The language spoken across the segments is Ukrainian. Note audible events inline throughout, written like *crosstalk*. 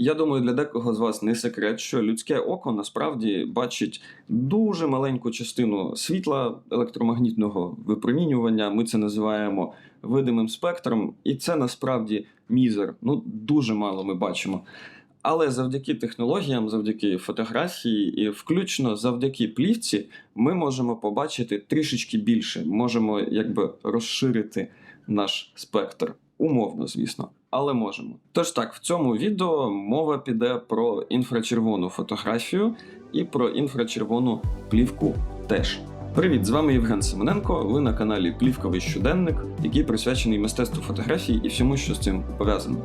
Я думаю, для декого з вас не секрет, що людське око насправді бачить дуже маленьку частину світла електромагнітного випромінювання. Ми це називаємо видимим спектром, і це насправді мізер. Ну дуже мало ми бачимо. Але завдяки технологіям, завдяки фотографії, і включно завдяки плівці, ми можемо побачити трішечки більше, можемо якби розширити наш спектр. Умовно, звісно, але можемо. Тож так, в цьому відео мова піде про інфрачервону фотографію і про інфрачервону плівку теж. Привіт, з вами Євген Семененко. Ви на каналі Плівковий щоденник, який присвячений мистецтву фотографії і всьому, що з цим пов'язано.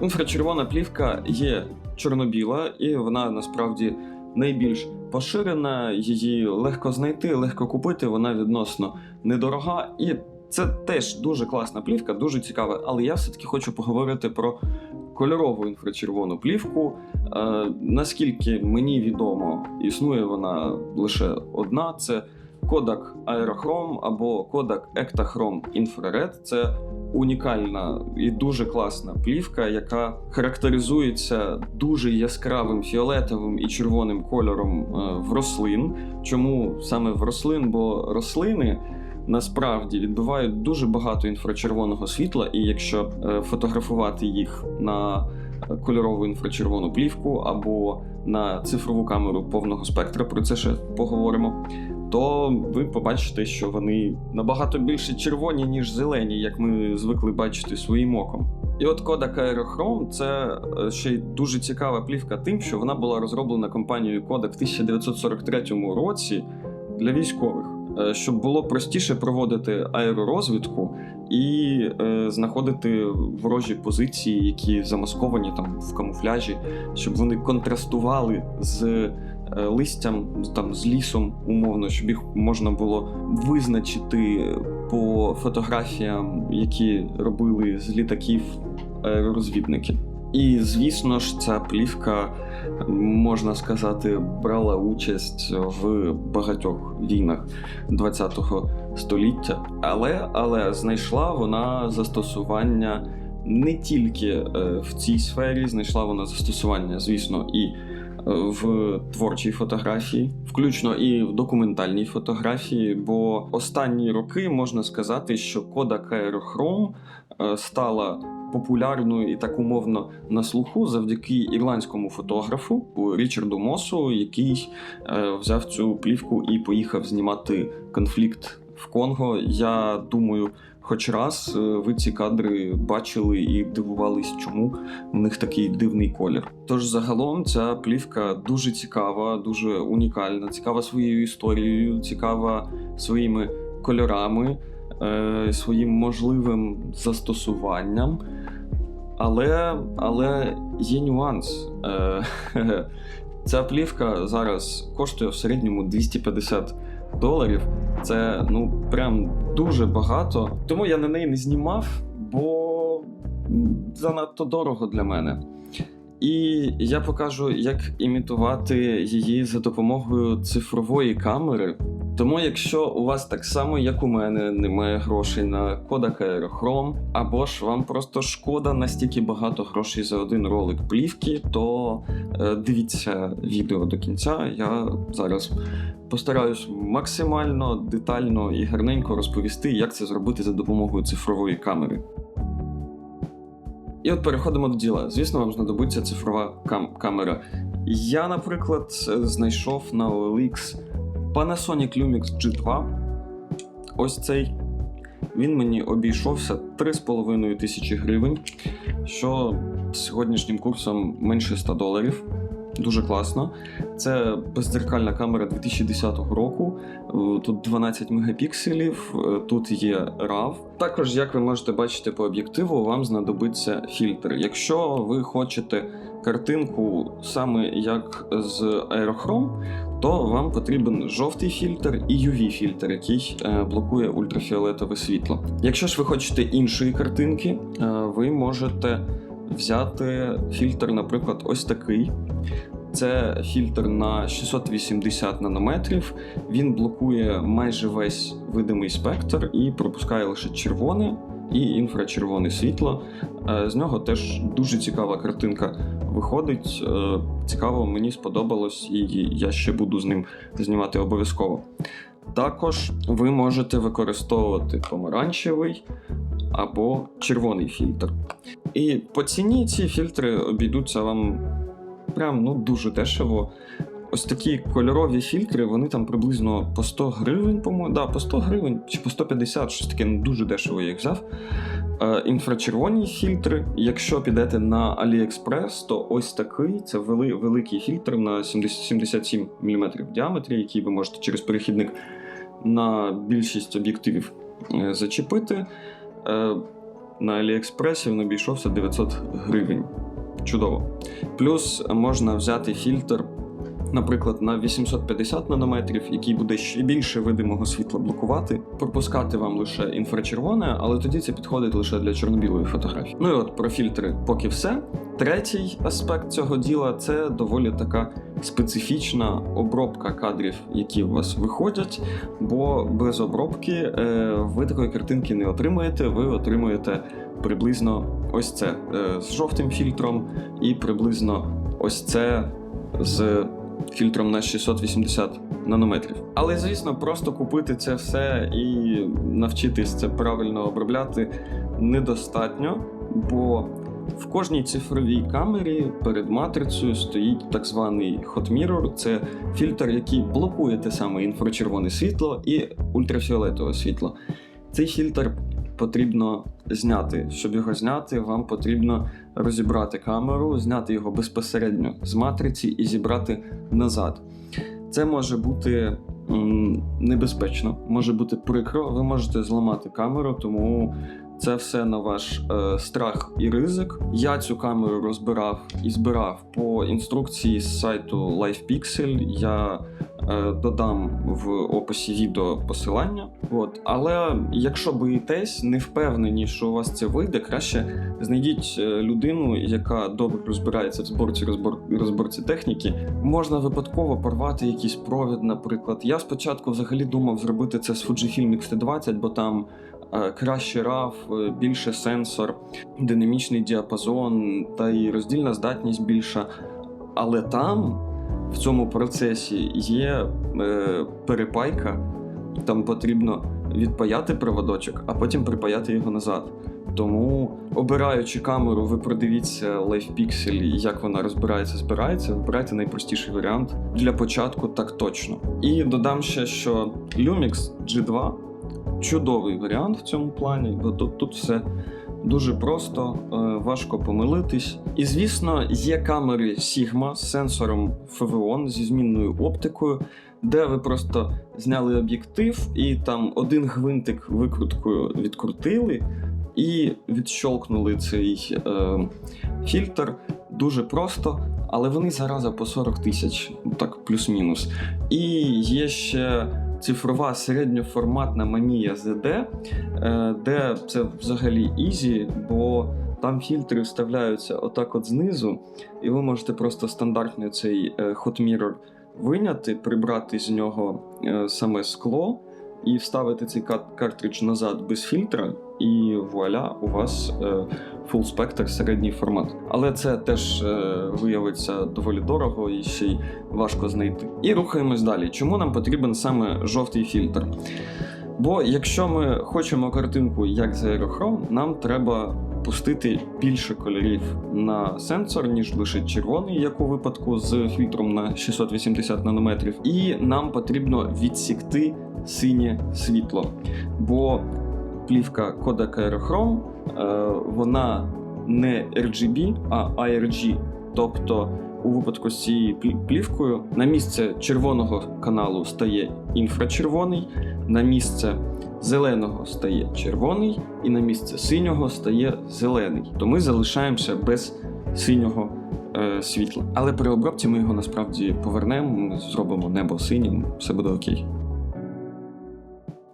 Інфрачервона плівка є чорно-біла, і вона насправді найбільш поширена. Її легко знайти, легко купити. Вона відносно недорога, і це теж дуже класна плівка, дуже цікава. Але я все-таки хочу поговорити про кольорову інфрачервону плівку. Е, наскільки мені відомо, існує вона лише одна: це Kodak Aerochrome або Kodak Ektachrome Infrared. Це унікальна і дуже класна плівка, яка характеризується дуже яскравим фіолетовим і червоним кольором е, в рослин. Чому саме в рослин? Бо рослини. Насправді відбивають дуже багато інфрачервоного світла, і якщо е, фотографувати їх на е, кольорову інфрачервону плівку або на цифрову камеру повного спектра, про це ще поговоримо, то ви побачите, що вони набагато більше червоні, ніж зелені, як ми звикли бачити своїм оком. І от Kodak Aerochrome – це е, ще й дуже цікава плівка тим, що вона була розроблена компанією Kodak в 1943 році для військових. Е, Щоб було простіше проводити аеророзвідку і е, знаходити ворожі позиції, які замасковані там в камуфляжі, щоб вони контрастували з е, листям, там з лісом, умовно, щоб їх можна було визначити по фотографіям, які робили з літаків аеророзвідники. І звісно ж, ця плівка, можна сказати, брала участь в багатьох війнах ХХ століття, але, але знайшла вона застосування не тільки е, в цій сфері, знайшла вона застосування, звісно, і е, в творчій фотографії, включно і в документальній фотографії. Бо останні роки можна сказати, що Kodak Aerochrome е, стала популярною і так умовно на слуху завдяки ірландському фотографу Річарду Мосу, який е, взяв цю плівку і поїхав знімати конфлікт в Конго. Я думаю, хоч раз е, ви ці кадри бачили і дивувались, чому в них такий дивний колір. Тож загалом ця плівка дуже цікава, дуже унікальна, цікава своєю історією, цікава своїми кольорами. е, Своїм можливим застосуванням, але, але є нюанс. Е, *laughs* Ця плівка зараз коштує в середньому 250 доларів. Це ну прям дуже багато. Тому я на неї не знімав, бо занадто дорого для мене. І я покажу, як імітувати її за допомогою цифрової камери. Тому, якщо у вас так само, як у мене, немає грошей на Kodak Aerochrome, або ж вам просто шкода настільки багато грошей за один ролик плівки, то е, дивіться відео до кінця. Я зараз постараюсь максимально детально і гарненько розповісти, як це зробити за допомогою цифрової камери. І от переходимо до діла. Звісно, вам знадобиться цифрова кам- камера. Я, наприклад, знайшов на OLX Panasonic Lumix G2. Ось цей. Він мені обійшовся 3,5 тисячі гривень, що сьогоднішнім курсом менше 100 доларів. Дуже класно. Це бездзеркальна камера 2010 року. Е, Тут 12 мегапікселів, е, тут є RAW. Також, як ви можете бачити по об'єктиву, вам знадобиться фільтр. Якщо ви хочете картинку саме як з Aerochrome, то вам потрібен жовтий фільтр і UV-фільтр, який е, блокує ультрафіолетове світло. Якщо ж ви хочете іншої картинки, ви можете взяти фільтр, наприклад, ось такий. Це фільтр на 680 нанометрів. Він блокує майже весь видимий спектр і пропускає лише червоне і інфрачервоне світло. Е, З нього теж дуже цікава картинка виходить. Е, Цікаво, мені сподобалось, і я ще буду з ним знімати обов'язково. Також ви можете використовувати помаранчевий або червоний фільтр. І по ціні ці фільтри обійдуться вам прям ну, дуже дешево. Ось такі кольорові фільтри, вони там приблизно по 100 гривень, по-моєму, да, по 100 гривень чи по 150, щось таке ну, дуже дешево я їх взяв. Е, інфрачервоні фільтри. Якщо підете на AliExpress, то ось такий це вели, великий фільтр на 70, 77 мм в діаметрі, який ви можете через перехідник на більшість об'єктивів е, зачепити. Е, на AliExpress він обійшовся 900 гривень. Чудово. Плюс можна взяти фільтр, наприклад, на 850 нанометрів, який буде ще більше видимого світла блокувати, пропускати вам лише інфрачервоне, але тоді це підходить лише для чорно-білої фотографії. Ну і от про фільтри поки все. Третій аспект цього діла це доволі така специфічна обробка кадрів, які у вас виходять. Бо без обробки е, ви такої картинки не отримаєте. Ви отримуєте приблизно ось це е, з жовтим фільтром, і приблизно ось це з фільтром на 680 нанометрів. Але звісно, просто купити це все і навчитись це правильно обробляти недостатньо, бо в кожній цифровій камері перед матрицею стоїть так званий Hot Mirror. Це фільтр, який блокує те саме інфрачервоне світло і ультрафіолетове світло. Цей фільтр потрібно зняти. Щоб його зняти, вам потрібно розібрати камеру, зняти його безпосередньо з матриці і зібрати назад. Це може бути небезпечно, може бути прикро. Ви можете зламати камеру, тому це все на ваш е, страх і ризик. Я цю камеру розбирав і збирав по інструкції з сайту LifePixel. Я е, додам в описі відео посилання. От. Але якщо боїтесь, не впевнені, що у вас це вийде, краще знайдіть е, людину, яка добре розбирається в зборці розбор, розборці техніки. Можна випадково порвати якийсь провід, наприклад. Я спочатку взагалі думав зробити це з Fujifilm X-T20, бо там е, краще RAW, е, більше сенсор, динамічний діапазон та й роздільна здатність більша. Але там, в цьому процесі, є е, перепайка, там потрібно відпаяти проводочок, а потім припаяти його назад. Тому, обираючи камеру, ви продивіться LivePixel, як вона розбирається, збирається, вибирайте найпростіший варіант для початку, так точно. І додам ще, що Lumix G2 чудовий варіант в цьому плані, бо тут, тут все дуже просто, е, важко помилитись. І звісно, є камери Sigma з сенсором FVON зі змінною оптикою, де ви просто зняли об'єктив і там один гвинтик викруткою відкрутили і відщолкнули цей е, фільтр. Дуже просто, але вони зараза по 40 тисяч, так плюс-мінус. І є ще цифрова середньоформатна Mamiya ZD, е, де це взагалі ізі, бо там фільтри вставляються отак от знизу, і ви можете просто стандартний цей е, Hot Mirror виняти, прибрати з нього е, саме скло і вставити цей картридж назад без фільтра, і вуаля, у вас е, full спектр середній формат. Але це теж е, виявиться доволі дорого і ще й важко знайти. І рухаємось далі. Чому нам потрібен саме жовтий фільтр? Бо якщо ми хочемо картинку як з аерохром, нам треба пустити більше кольорів на сенсор, ніж лише червоний, як у випадку з фільтром на 680 нанометрів. І нам потрібно відсікти синє світло. Бо плівка Kodak Aerochrome, е, вона не RGB, а ARG. Тобто, у випадку з цією плівкою на місце червоного каналу стає інфрачервоний, на місце зеленого стає червоний, і на місце синього стає зелений. То ми залишаємося без синього е, світла. Але при обробці ми його насправді повернемо, зробимо небо синім, все буде окей.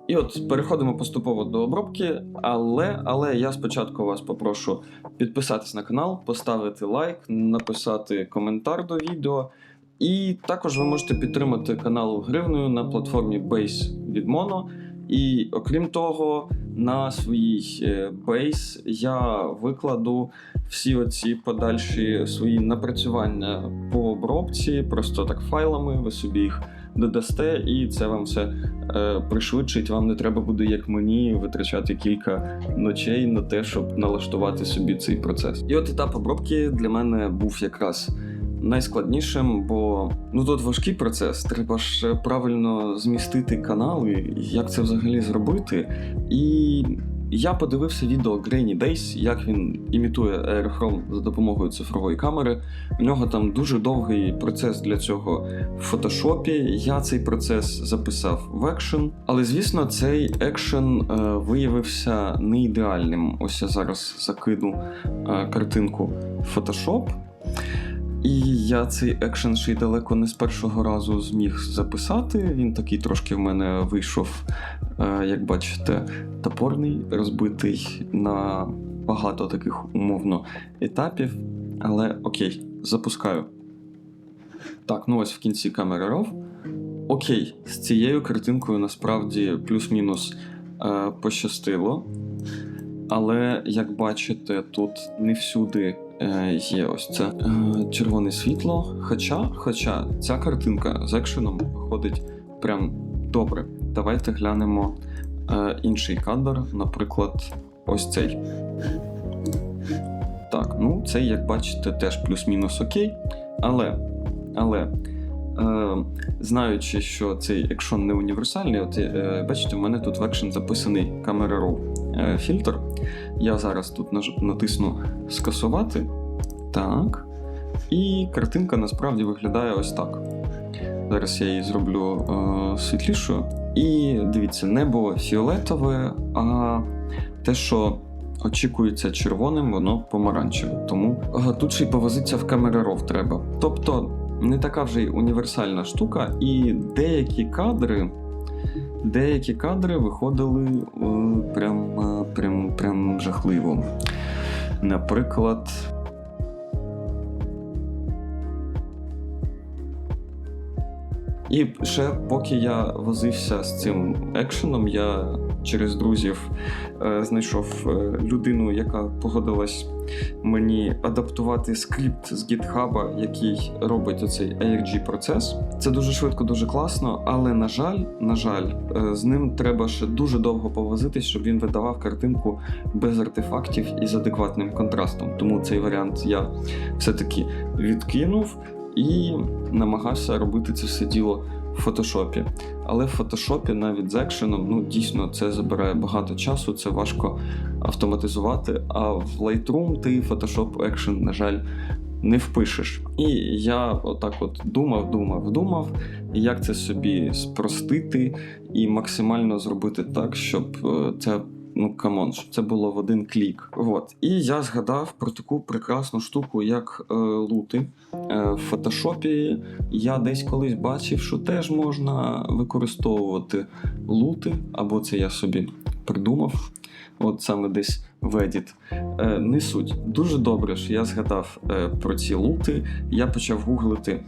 І от переходимо поступово до обробки, але, але я спочатку вас попрошу підписатись на канал, поставити лайк, написати коментар до відео. І також ви можете підтримати канал гривнею на платформі Base від Mono. І окрім того, на своїй е, бейс я викладу всі оці подальші свої напрацювання по обробці, просто так файлами, ви собі їх додасте, і це вам все е, пришвидшить. Вам не треба буде, як мені, витрачати кілька ночей на те, щоб налаштувати собі цей процес. І от етап обробки для мене був якраз найскладнішим, бо ну тут важкий процес. Треба ж правильно змістити канали, як це взагалі зробити. І я подивився відео Grainy Days, як він імітує аерохром за допомогою цифрової камери. У нього там дуже довгий процес для цього в фотошопі. Я цей процес записав в екшен, але звісно, цей екшен е, виявився не ідеальним. Ось я зараз закину е, картинку в Photoshop. І я цей екшен ще й далеко не з першого разу зміг записати. Він такий трошки в мене вийшов, як бачите, топорний, розбитий на багато таких умовно етапів. Але окей, запускаю. Так, ну ось в кінці камери RAW. Окей, з цією картинкою насправді плюс-мінус е, пощастило. Але як бачите, тут не всюди е, є ось це е, червоне світло. Хоча, хоча ця картинка з екшеном виходить прям добре. Давайте глянемо е, інший кадр, наприклад, ось цей. Так, ну цей, як бачите, теж плюс-мінус окей. Але, але е, знаючи, що цей екшон не універсальний, от е, бачите, в мене тут в екшен записаний Camera Raw е, фільтр. Я зараз тут натисну скасувати. Так. І картинка насправді виглядає ось так. Зараз я її зроблю е, світлішою. І дивіться, небо фіолетове, а те, що очікується червоним, воно помаранчеве. Тому тут ще й повозиться в камераров треба. Тобто не така вже й універсальна штука, і деякі кадри. Деякі кадри виходили е, прям, прям, прям жахливо. Наприклад, І ще поки я возився з цим екшеном, я через друзів е, знайшов е, людину, яка погодилась мені адаптувати скрипт з GitHub, який робить оцей ARG процес. Це дуже швидко, дуже класно, але на жаль, на жаль, е, з ним треба ще дуже довго повозитись, щоб він видавав картинку без артефактів і з адекватним контрастом. Тому цей варіант я все-таки відкинув і намагався робити це все діло в фотошопі. Але в фотошопі навіть з екшеном, ну дійсно це забирає багато часу, це важко автоматизувати. А в Lightroom ти Photoshop Action, на жаль, не впишеш. І я отак от думав, думав, думав, як це собі спростити і максимально зробити так, щоб е, це. Ну, камон, щоб це було в один клік. От. І я згадав про таку прекрасну штуку, як е, лути. Е, в фотошопі я десь колись бачив, що теж можна використовувати лути, або це я собі придумав. От саме десь в Edit. Е, не суть. Дуже добре, що я згадав е, про ці лути. Я почав гуглити,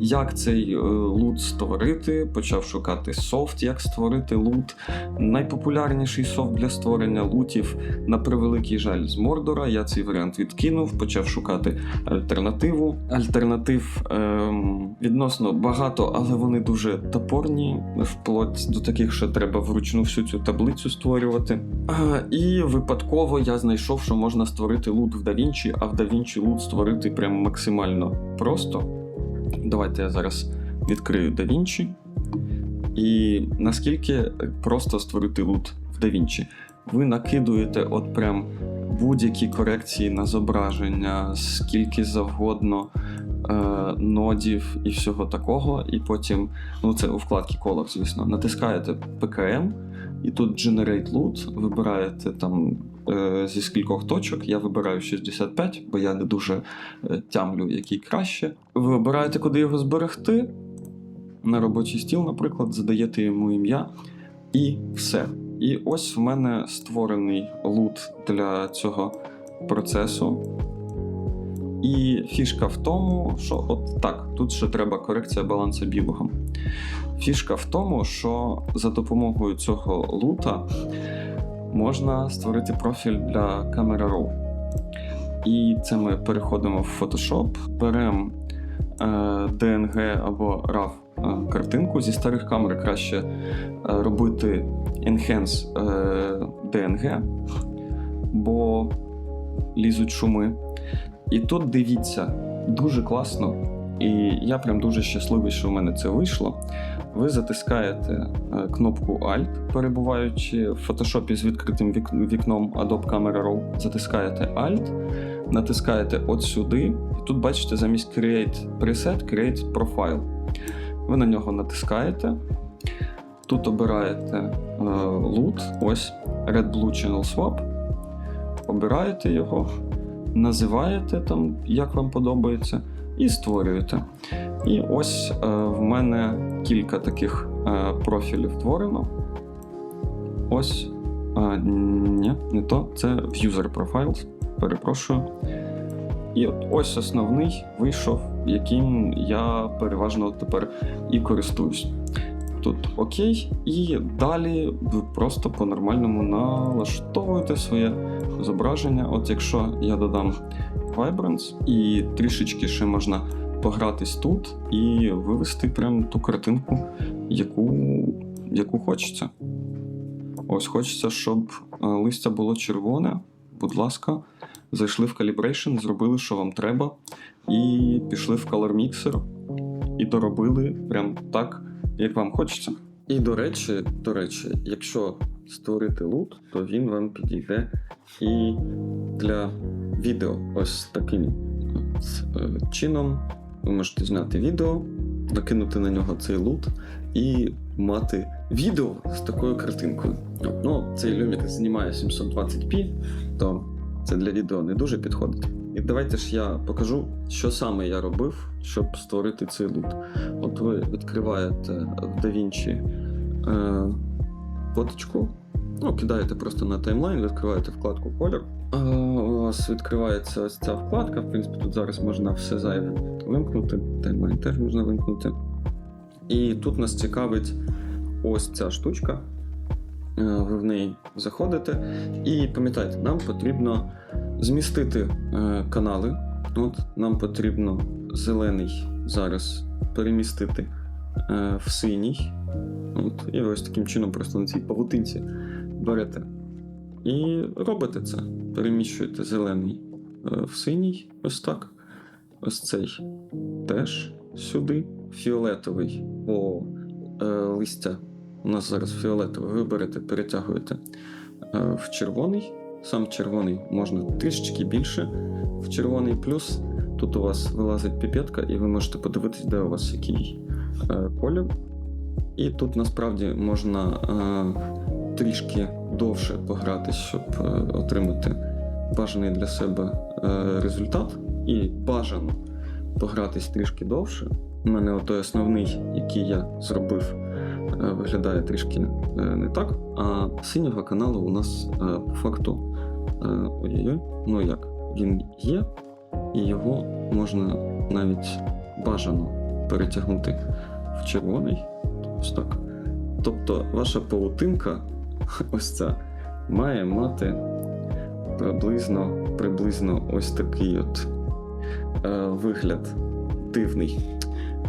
як цей е, лут створити, почав шукати софт, як створити лут. Найпопулярніший софт для створення лутів, на превеликий жаль, з Мордора. Я цей варіант відкинув, почав шукати альтернативу. Альтернатив ем, відносно багато, але вони дуже топорні, вплоть до таких, що треба вручну всю цю таблицю створювати. А, і випадково я знайшов, що можна створити лут в DaVinci, а в DaVinci лут створити прям максимально просто. Давайте я зараз відкрию DaVinci. І наскільки просто створити лут в DaVinci? Ви накидуєте от прям будь-які корекції на зображення, скільки завгодно е, нодів і всього такого, і потім, ну це у вкладці Color, звісно, натискаєте PKM, і тут Generate Loot, вибираєте там е, зі скількох точок. Я вибираю 65, бо я не дуже е, тямлю, який краще. Ви вибираєте, куди його зберегти. На робочий стіл, наприклад, задаєте йому ім'я, і все. І ось в мене створений лут для цього процесу. І фішка в тому, що от так, тут ще треба корекція балансу білого. Фішка в тому, що за допомогою цього лута можна створити профіль для Camera Raw. І це ми переходимо в Photoshop, беремо е, DNG або RAW е, картинку. Зі старих камер краще е, робити Enhance DNG, бо лізуть шуми. І тут дивіться, дуже класно. І я прям дуже щасливий, що в мене це вийшло. Ви затискаєте е, кнопку Alt, перебуваючи в фотошопі з відкритим вікном Adobe Camera Raw. Затискаєте Alt, натискаєте от сюди, і тут бачите замість Create Preset, Create Profile. Ви на нього натискаєте. Тут обираєте е, loot, ось Red Blue Channel Swap. Обираєте його, називаєте там, як вам подобається, і створюєте. І ось е, в мене кілька таких е, профілів творено. Ось. Е, ні, не то. Це User Profiles. Перепрошую. І от ось основний вийшов, яким я переважно тепер і користуюсь. Тут окей, і далі ви просто по-нормальному налаштовуєте своє зображення. От якщо я додам Vibrance, і трішечки ще можна погратись тут і вивести прям ту картинку, яку, яку хочеться. Ось хочеться, щоб е, листя було червоне. Будь ласка, зайшли в Calibration, зробили, що вам треба, і пішли в Color Mixer і доробили прям так, як вам хочеться. І до речі, до речі, якщо створити лут, то він вам підійде і для відео ось таким е, чином. Ви можете зняти відео, накинути на нього цей лут і мати відео з такою картинкою. Ну, цей люмік знімає 720p, то це для відео не дуже підходить. І давайте ж я покажу, що саме я робив, щоб створити цей лут. От ви відкриваєте в DaVinci е, фоточку, ну, кидаєте просто на таймлайн, відкриваєте вкладку колір. А, у вас відкривається ось ця вкладка. В принципі, тут зараз можна все зайве вимкнути. Таймлайн теж можна вимкнути. І тут нас цікавить ось ця штучка. Е, Ви в неї заходите. І пам'ятайте, нам потрібно змістити е, канали. От нам потрібно зелений зараз перемістити е, в синій. От, і ось таким чином просто на цій павутинці берете. І робите це. Переміщуєте зелений в синій, ось так. Ось цей теж сюди. Фіолетовий по е, листя. У нас зараз фіолетовий. Ви берете, перетягуєте е, в червоний. Сам червоний можна трішечки більше в червоний плюс. Тут у вас вилазить піпетка, і ви можете подивитись, де у вас який е, колір. І тут насправді можна е, трішки довше пограти, щоб отримати бажаний для себе результат. І бажано погратись трішки довше. У мене отой основний, який я зробив, виглядає трішки е, не так. А синього каналу у нас е, по факту е, ой-ой-ой, ну як, він є, і його можна навіть бажано перетягнути в червоний. Ось так. Тобто ваша павутинка, *laughs* ось ця, має мати приблизно, приблизно ось такий от е, вигляд дивний.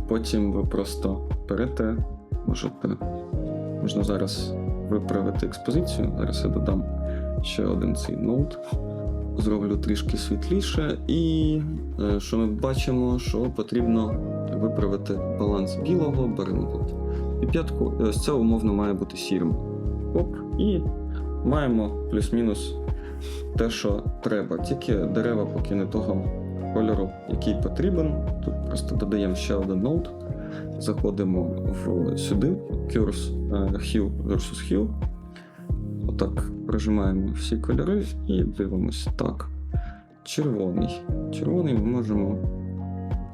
Потім ви просто берете, можете, можна зараз виправити експозицію. Зараз я додам ще один цей ноут. Зроблю трішки світліше, і е, що ми бачимо, що потрібно виправити баланс білого, беремо тут і п'ятку. Ось це умовно має бути сірим. Оп, і маємо плюс-мінус те, що треба. Тільки дерева поки не того кольору, який потрібен. Тут просто додаємо ще один ноут. Заходимо в сюди, Curse е, Hue versus Hue. Отак прижимаємо всі кольори і дивимося. Так. Червоний. Червоний ми можемо.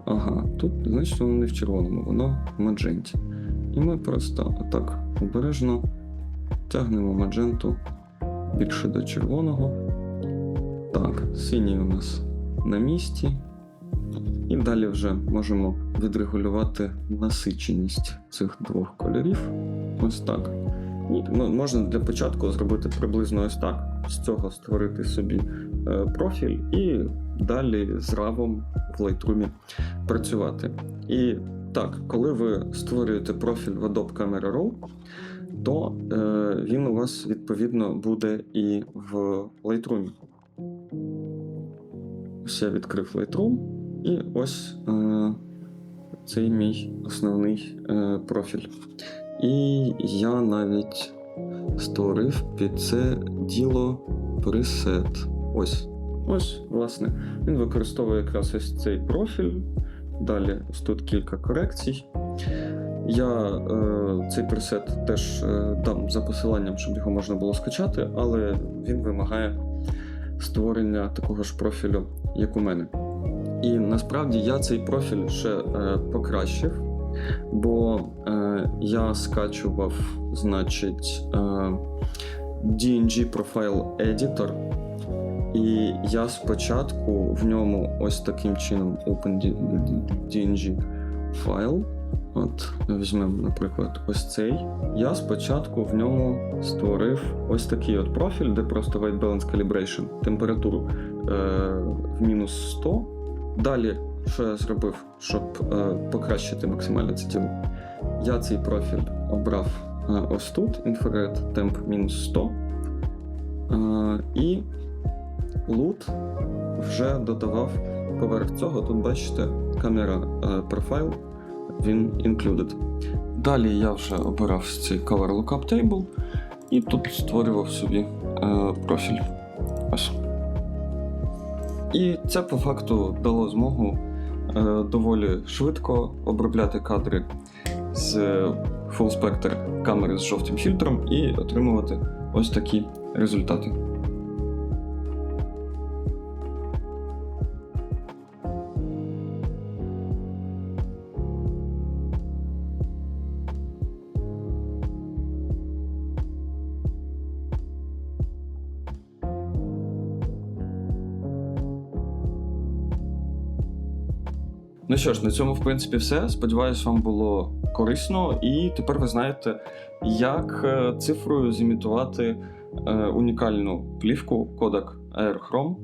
Ага, тут, значить, воно не в червоному, воно в мадженті. І ми просто отак обережно тягнемо мадженту більше до червоного. Так, синій у нас на місці. І далі вже можемо відрегулювати насиченість цих двох кольорів. Ось так. І ну, можна для початку зробити приблизно ось так. З цього створити собі е, профіль і далі з равом в Lightroom працювати. І так, коли ви створюєте профіль в Adobe Camera Raw, то е, він у вас відповідно буде і в Lightroom. Ось я відкрив Lightroom, і ось е, цей мій основний е, профіль. І я навіть створив під це діло пресет. Ось. Ось, власне, він використовує якраз ось цей профіль. Далі ось тут кілька корекцій. Я е, цей пресет теж е, дам за посиланням, щоб його можна було скачати, але він вимагає створення такого ж профілю, як у мене. І насправді я цей профіль ще е, покращив, бо е, я скачував, значить, е, DNG Profile Editor, і я спочатку в ньому ось таким чином Open DNG файл. От візьмемо, наприклад, ось цей. Я спочатку в ньому створив ось такий от профіль, де просто White Balance Calibration, температуру е, в мінус 100. Далі, що я зробив, щоб е, покращити максимально це діло, я цей профіль обрав е, ось тут, Infrared Temp мінус 100. Е, і лут вже додавав поверх цього. Тут бачите, камера е, профайл, він included. Далі я вже обирав цей Color Lookup Table і тут створював собі е, профіль. Ось. І це по факту дало змогу е, доволі швидко обробляти кадри з Full Spectre камери з жовтим фільтром і отримувати ось такі результати. Що ж, на цьому, в принципі, все. Сподіваюсь, вам було корисно, і тепер ви знаєте, як е, цифрою зімітувати е, унікальну плівку Kodak Aerochrome,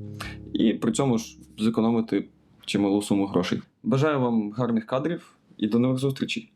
і при цьому ж зекономити чималу суму грошей. Бажаю вам гарних кадрів і до нових зустрічей!